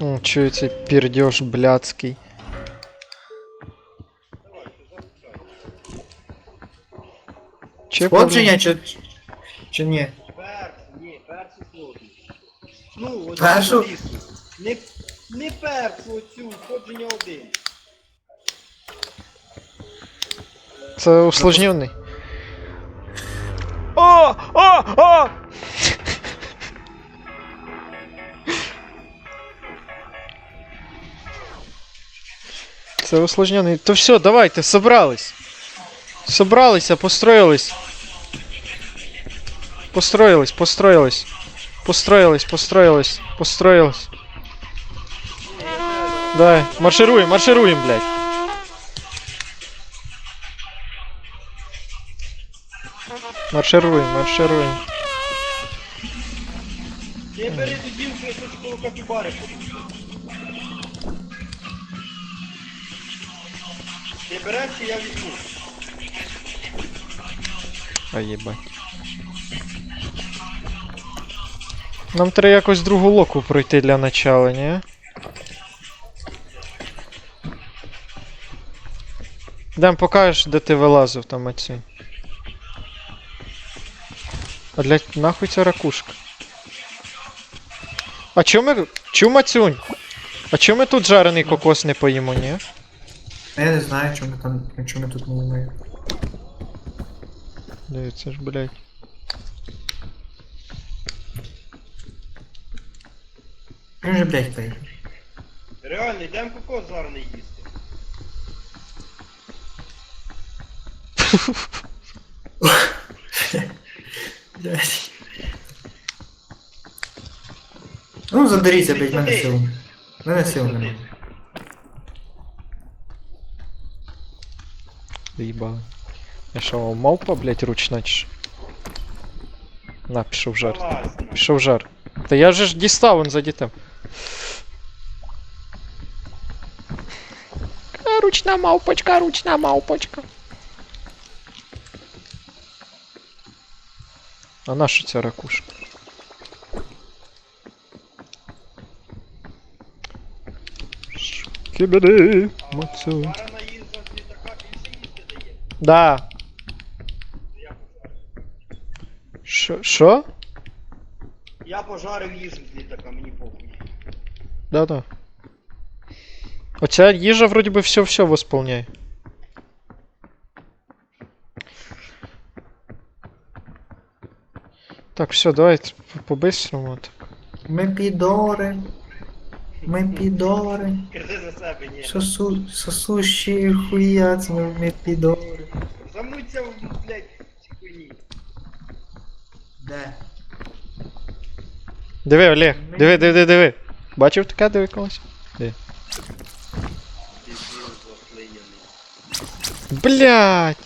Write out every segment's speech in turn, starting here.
О, чую цей пірдьош блядський. Чи Сходження чи, чи ні? Перший, ні, перший сложний. Ну, ось Першу? цю лісу. Не, не першу оцю, входження один. Це усложнений. О! О! О! Це усложнений. То все, давайте, собрались. Собралися, построились. Построились, построились. Построились, построились, построились. Давай, маршируем, маршируем, блядь. Маршируем, маршируем. Ти бери тоді в крисочку капібари. Береш, я візьму. А єбать. Нам треба якось другу локу пройти для начала, ні? Дам покажеш, де ти вилазив там оцінь. А для нахуй ця ракушка? А чому ми. Чому мацюнь? А чому ми тут жарений кокос не поїмо, ні? А Я не знаю, чому там, чому тут не вмію. Дивіться ж, блядь. Він же, блядь, той. Реально, йдемо кокос зараз не їсти. Блядь. Ну, задеріться, блядь, мене сил. Мене сил немає. Заїбали. Я що, мавпа, блядь, ручна чи? що? На, пішов жар. Залазь. Пішов жар. Та я же ж дістав он за дітем. Ка, Ручна мавпочка, ручна мавпочка. А наша ця ракушка? Кібеди, мацю. Да. Що? Що? Я пожарив їжу з літака, мені похуй. Да-да. Оця їжа вроді би все-все восполняє. Так, все, давайте по-бистрому. Так. Ми підори. Ми підори. Кажи за себе, ні. Сосу, сосущі хуяц, ми, ми підори. В, блядь, ці хуйні. Де? Диви, Олег, диви, диви, диви. Бачив таке, диви колись? Дебіл заклеєний. Блять!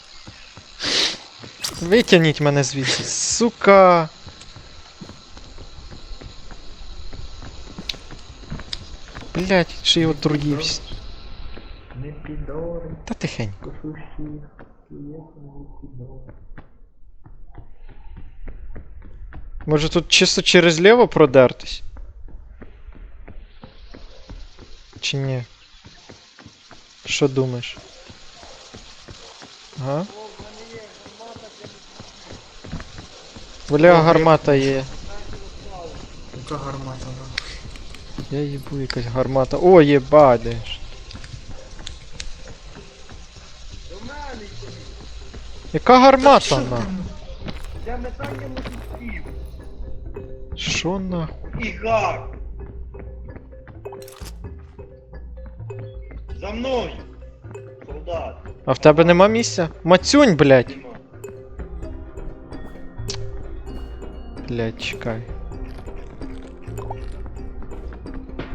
Витягніть мене звідси, сука! Блять, чи його трудівся. Ми підори. Та ми підори. Може тут чисто через ліво продертись? Чи ні? Що думаєш? Ага. Бля, гармата є. Яка гармата, да? Я їбу якась гармата. О, єба, де ж. До мене йди. Яка гармата на? Для метання мотузків. Що нахуй? І гар. За мною. Солдат. А в тебе нема місця? Мацюнь, блядь. Нема. Блядь, чекай.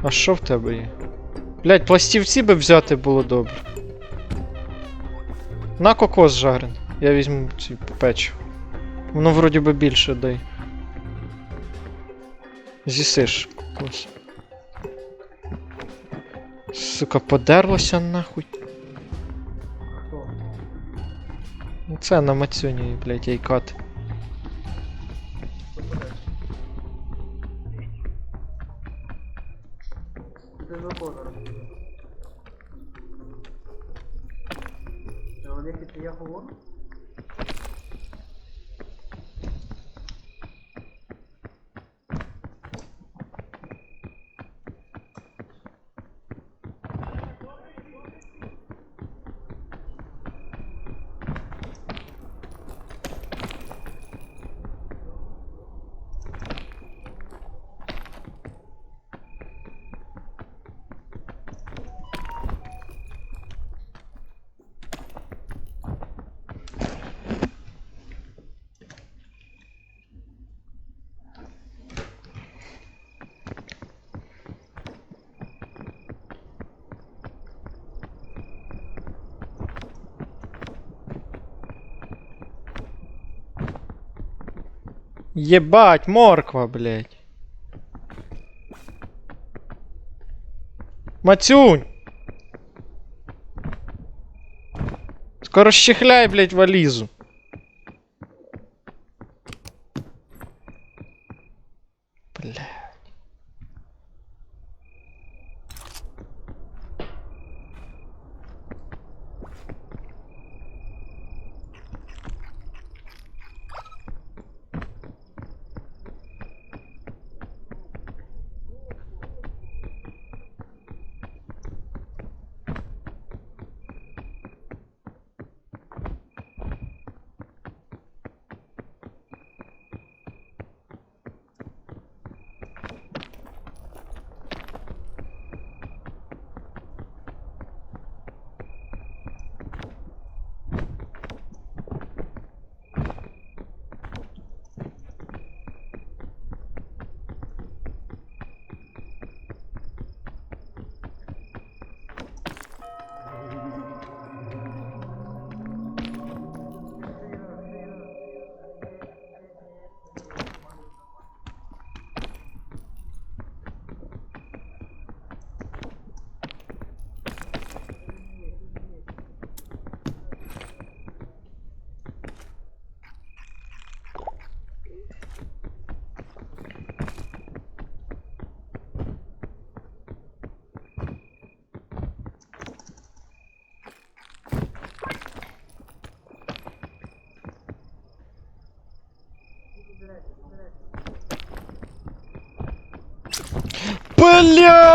А що в тебе є? Блядь, пластівці би взяти було добре. На кокос жарен. Я візьму ці печиво. Воно вроді би більше дай. Зісиш кокос. Сука, подерлося нахуй. Хто? Це на мацюні, блядь, яйкат. Єбать, морква, блядь. Мацюнь! Скоро щехляй, блядь, валізу. Бля. Блять!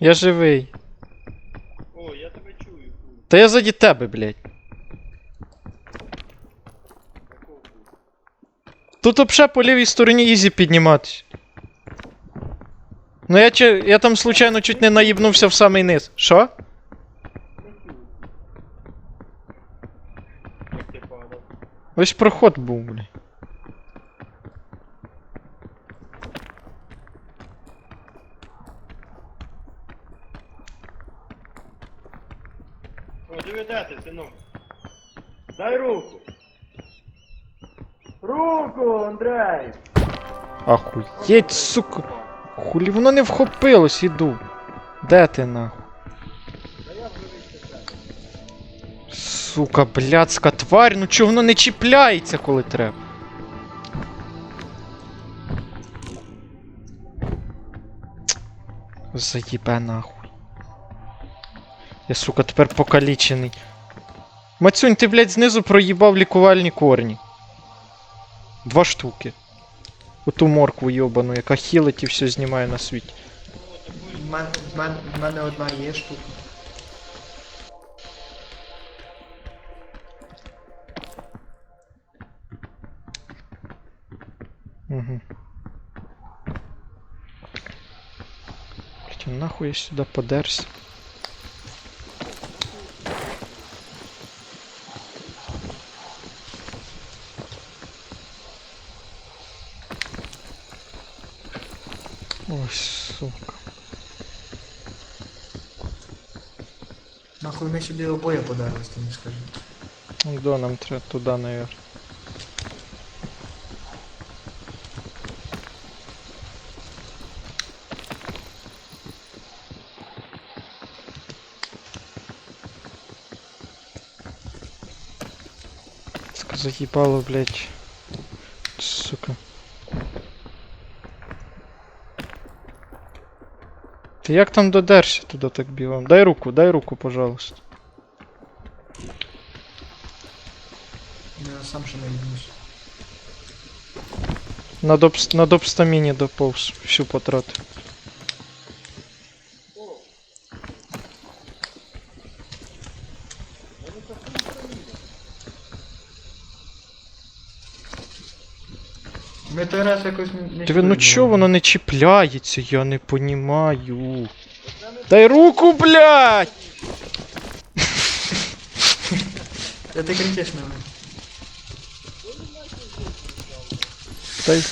Я живий. О, я тебе чую. хуй. Та я заді тебе, блядь. Тут вообще по лівій стороні ізі підніматись. Ну я, чи, я там случайно чуть не наїбнувся в самий низ. Що? Ось проход був, блядь. О, диви, де ти, синок? Дай руку. Руку, Андрей! Ахуєть, сука. Хулі воно не вхопилось, іду. Де ти нахуй? Сука, блядська тварь, ну чого воно не чіпляється, коли треба? Заїбе нахуй. Я, сука, тепер покалічений. Мацюнь, ти, блядь, знизу проїбав лікувальні корні. Два штуки. Оту моркву йобану, яка хілить і все знімає на світі. В мене, в мене, в мене одна є штука. Угу. Хотя нахуй я сюда подерся. Нахуй ми сюди обоє подарились, ти не скажи. Ну да, нам треба туди, наверх. Заебало, блядь. Сука. Ти як там додерся туди так бігом? Дай руку, дай руку, пожалуйста. Я сам ще не їбнусь. На, доп... на допстаміні доповз, всю потратив. якось не... не Диви, ну чули, чо воно не чіпляється, я не понімаю. Дай руку, блядь! Та ти кричиш на мене. Дай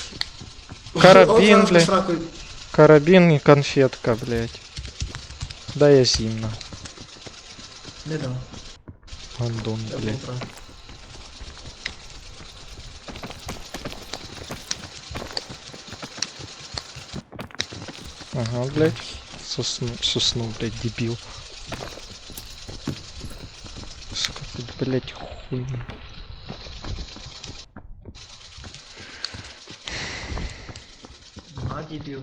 Карабін, От зараз блядь. ми сракою- карабін і конфетка, блядь. Дай я зімна. Не дам. Гандон, Я був блядь. Ага, блядь. Сосну, сосну, блядь, дебил. Сука, тут, блядь, хуй. А, дебіл.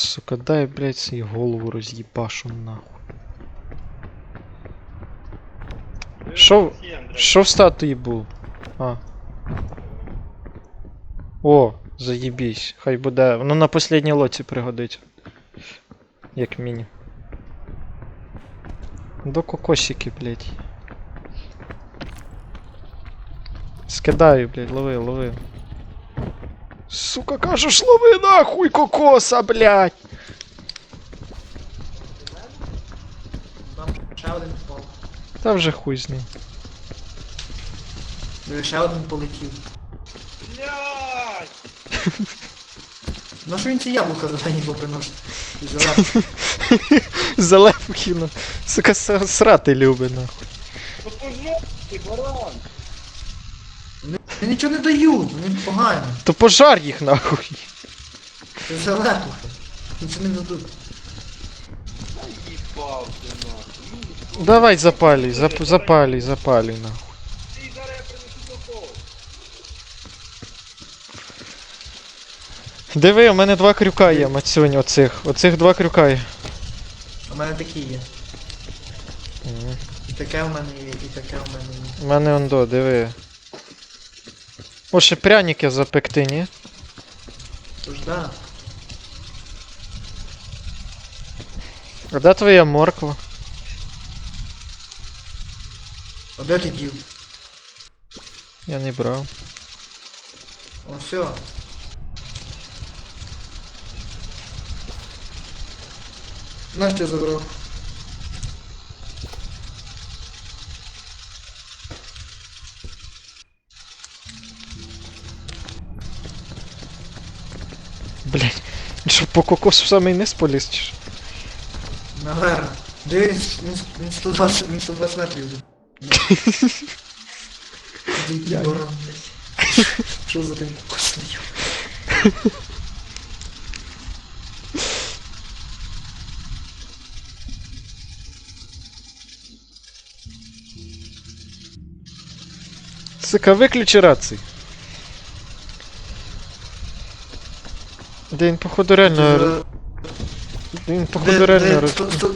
сука, дай, блядь, свою голову роз'їбашу нахуй. Що, що в статуї було? А. О, заєбісь. Хай буде. Воно на последній лоці пригодиться. Як міні. До кокосики, блядь. Скидаю, блядь, лови, лови. Сука, кажеш, лови нахуй кокоса, блядь! Там ще один впав. Та вже хуй з ним. Диви, Ще один полетів. Блядь! Ну що він ці яблука зелені поприносить? Зелені. Залепу кину. Сука, с- срати любить, нахуй. Ну пожалуйста, ти баран! Вони нічого не дають, вони погані. То пожар їх нахуй. Це залепуха. Нічого не дадуть. Їбав ти нахуй. Ну, Давай запалюй, зап запалюй, запалюй нахуй. Ти зараз я принесу до того. Диви, у мене два крюка є, мацюнь, оцих. Оцих два крюка є. У мене такі є. І таке в мене є, і таке в мене є. У мене ондо, диви. О, ще пряники запекти, ні? Тож да. А де твоя морква? А де ти дів? Я не брав. О, все. Наш ти забрав. Що по кокосу в самий низ поліз чи що? Наверно. Дивись, він, він 120, він 120 метрів. йде. Я баран, блядь. Що за тим кокосом? Сука, виключи рації. Де він, походу, реально. р- Він, походу, Де, реально. де, роз- 100, 100,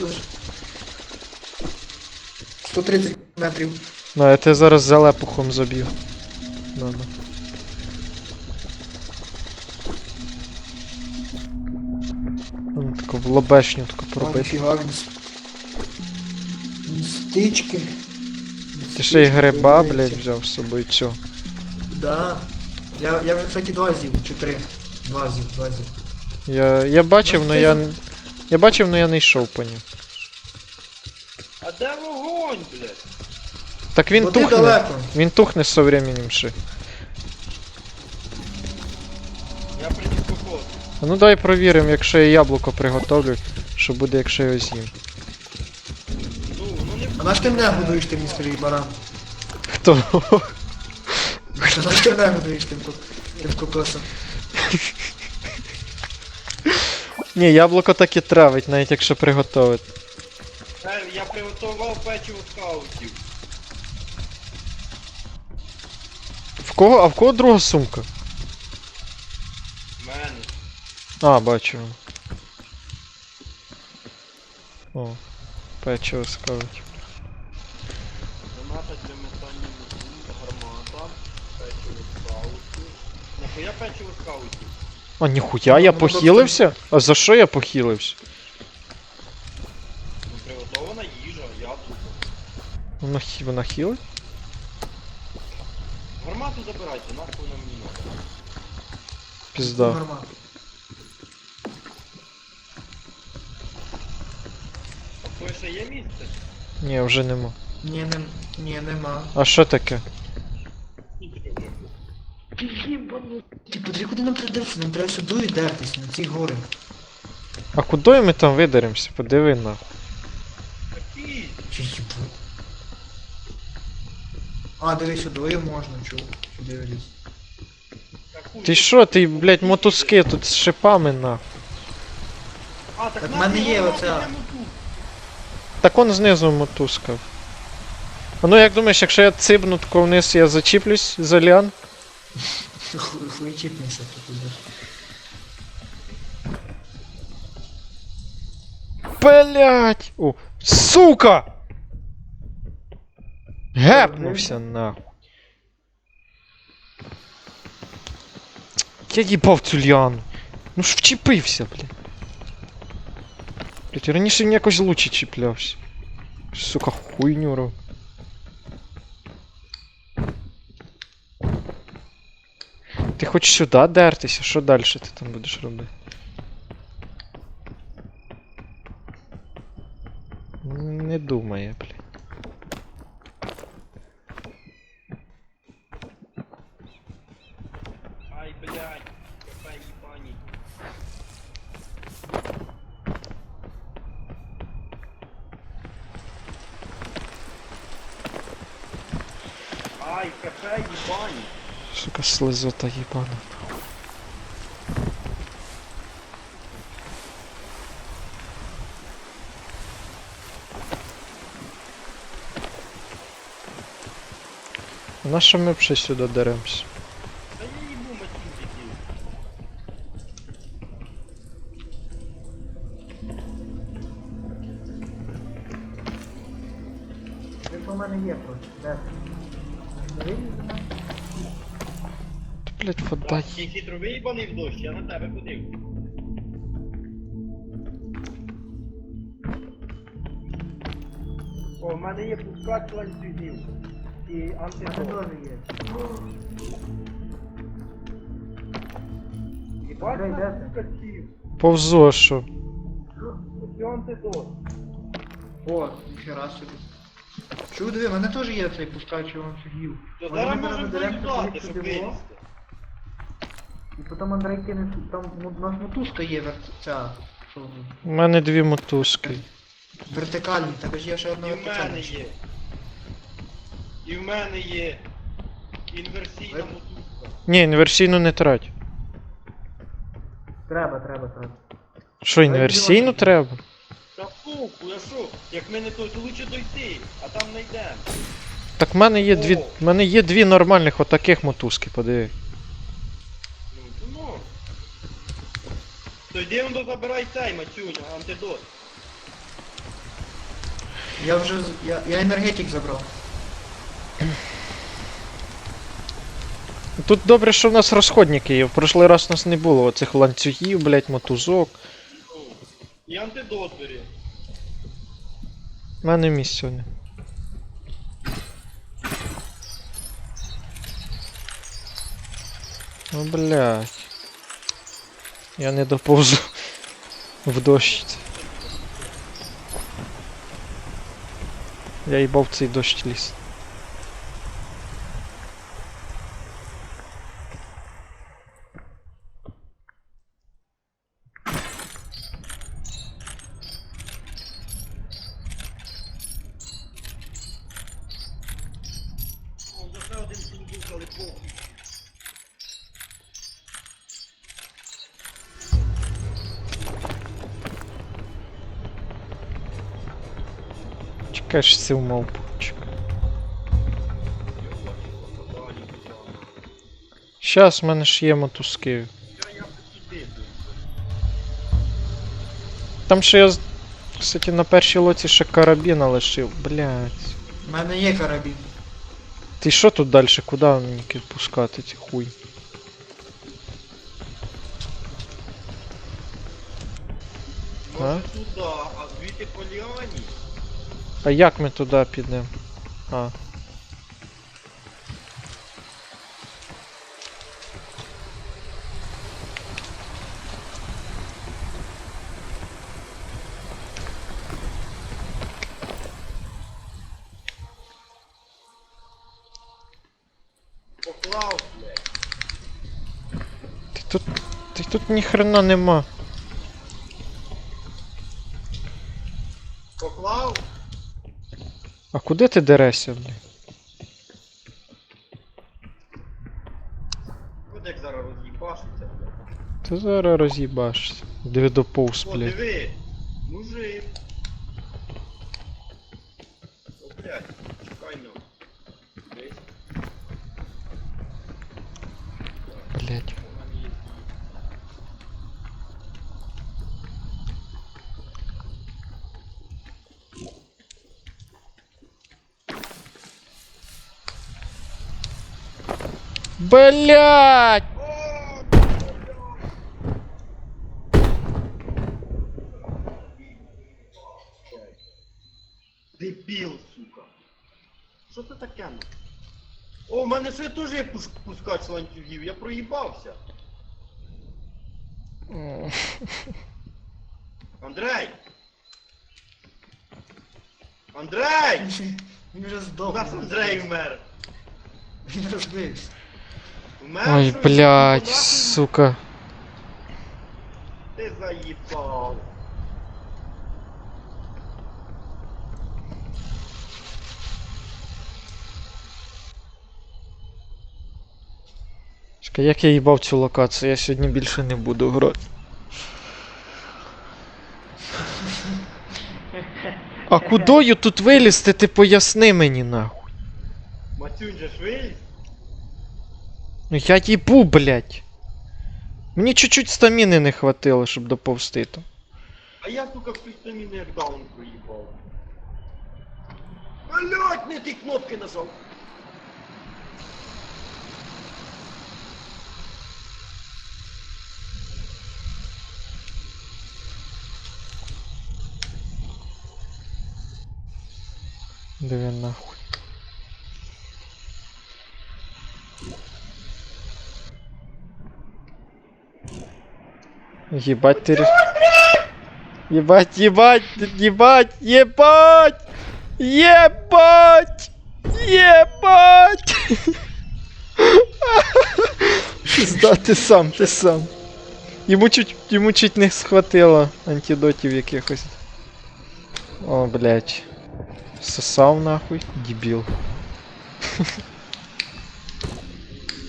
130 метрів. На, я тебе зараз залепухом заб'ю. На, на. Ну, таку в лобешню таку пробити. с- Стички. Ти ще й гриба, блядь, взяв з собою цього. Да. Я, я, кстати, два з'їв, чи три. З'їв, два. Я, я бачив, Ну, но я. Я бачив, но я не йшов по ним. А де вогонь, блядь? Так він Бо ти тухне. далеко. Він тухне з временем ще. Я приніс. А ну дай провіримо, якщо я яблуко приготовлю, що буде, якщо я його з'їм. Ну, ну не А наш ти мене годуєш тим містері баран? Хто? А наш ти мене годуєш тим, ко- тим кокосом? Ні, яблуко так і травить, навіть якщо приготовити. Е, я приготував печиво скаутів. В кого? А в кого друга сумка? В мене. А, бачу. О, печиво скажуть. Граната для метання муку, гармата, печиво скаутів. Нахуя печиво скаутів? А ніхуя, я Ну, ну, похилився? А за що я похилився? Ну, приготована їжа, яблуко. Вона, хі- вона хілить? Гармату забирайте, нахуй нам не надо. Пізда. Нормально. А то ще є місце? Ні, вже нема. Ні, не, ні, нема. А що таке? Ти подиві, куди нам треба? Нам треба сюди дертись, на ці гори. А куди ми там видеремося? Подиви на. Чи їбу? А, дивись, сюди можна, чув. Сюди виліз. Ти що, ти, блядь, мотузки тут з шипами на. А, так в мене є оця. Так он знизу мотузка. А ну як думаєш, якщо я цибну тако вниз, я зачіплюсь за ліан? Хуй хуй чіпнися тут будеш. Блять! О, сука! Гепнувся нахуй. Я їбав цю ліану. Ну ж вчепився, блядь. Блять, раніше він якось лучше чіплявся. Сука, хуйню роб. Ти хоч сюди дертися? Що далі ти там будеш робити? Не думає, блядь. Сука, слезота їбана. На що ми взагалі сюди деремось? Хитро виїбаний в дощ, я на тебе ходив. О, в мене є пускач ланцюгів. І теж є. Їбать де на ти? пускачів. Повзу, а що? Це антидот. О, ніхера собі. Чув, диви, в мене теж є цей пускач ланцюгів. То зараз ми можемо доїжджати, сюди щоб сюди, во? вилізти. І потім Андрей кине, там у нас мотузка є вер... ця, У мене дві мотузки. вертикальні, також є ще одна І в мене вертикальна. є. І в мене є інверсійна Ви- мотузка. Ні, інверсійну не трать. Треба, треба, треба. Що, інверсійну треба? Та пуху, я що? Як мене то, то лучше дойти, а там не йдемо. Так в мене є дві. В мене є дві нормальних отаких мотузки, подиви. Ну, то ну. То йди он забирай цей, Матюня, антидот. Я вже. з- Я, я енергетик забрав. Тут добре, що в нас розходники є. В прошлий раз у нас не було оцих ланцюгів, блять, мотузок. Ну, і антидот бери. У мене місця не. Ну блять. Я не доповзу в дощ. Я їбав цей дощ ліс. Чекаєш сів мовпучик. Щас, в мене ж є мотузки. Там ще я, кстати, на першій лоці ще карабіна лишив. Блять. У мене є карабін. Ти що тут далі? Куди мені пускати ці хуй? Може туди, а звідти поліані? А як ми туди підемо? Ти тут. Ти тут ніхрена нема. Поклав? А куди ти дерешся, блін? Куди як зараз роз'їбашиться, блядь. Ти зараз роз'їбашся. Диви доповз, О, блядь. диви, Блядь! Дебіл, сука. Що це таке? ну? О, в мене ще теж є пус- пускач ланцюгів, я проїбався. Андрей! Андрей! Він вже У здох. нас Андрей вмер. Він розбився. Ой, блядь, сука. Ти заїбав. Чекай, як я їбав цю локацію, я сьогодні більше не буду грати. А кудою тут вилізти, ти поясни мені нахуй. Матюнь же ж виліз. Ну я їбу, блядь. Мені чуть-чуть стаміни не хватило, щоб доповзти там. А я, сука, в стаміни як даун проїбав. Блять, не ті кнопки нажав. Диви нахуй. Ебать ты... Ебать, ебать, ебать, ебать! Ебать! Ебать! Пизда, ти сам, ти сам. Йому чуть, йому чуть не схватило антидотів якихось. О, блядь. Сосав нахуй, дебіл.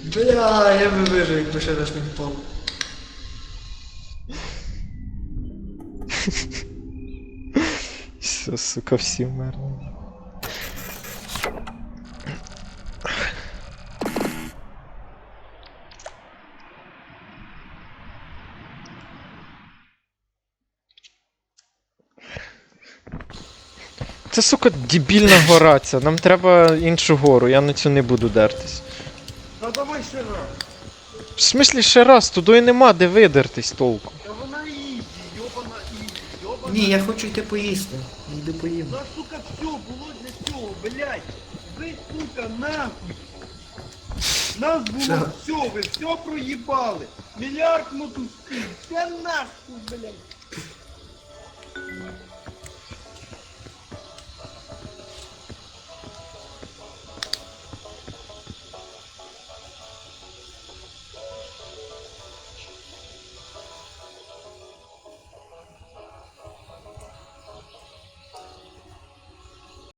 Бля, я би вижив, якби ще раз не впав. Все, сука, всі вмерли. Це, сука, дебільна гора ця. Нам треба іншу гору, я на цю не буду дертись. Та давай ще раз. В смислі ще раз, туди і нема де видертись толку. Ні, я хочу йти поїсти. Йди поїм. Та, сука, все було для цього, блядь. Ви, сука, нахуй. Нас було все, ви все проїбали. Мільярд мотузків, все нахуй, блядь.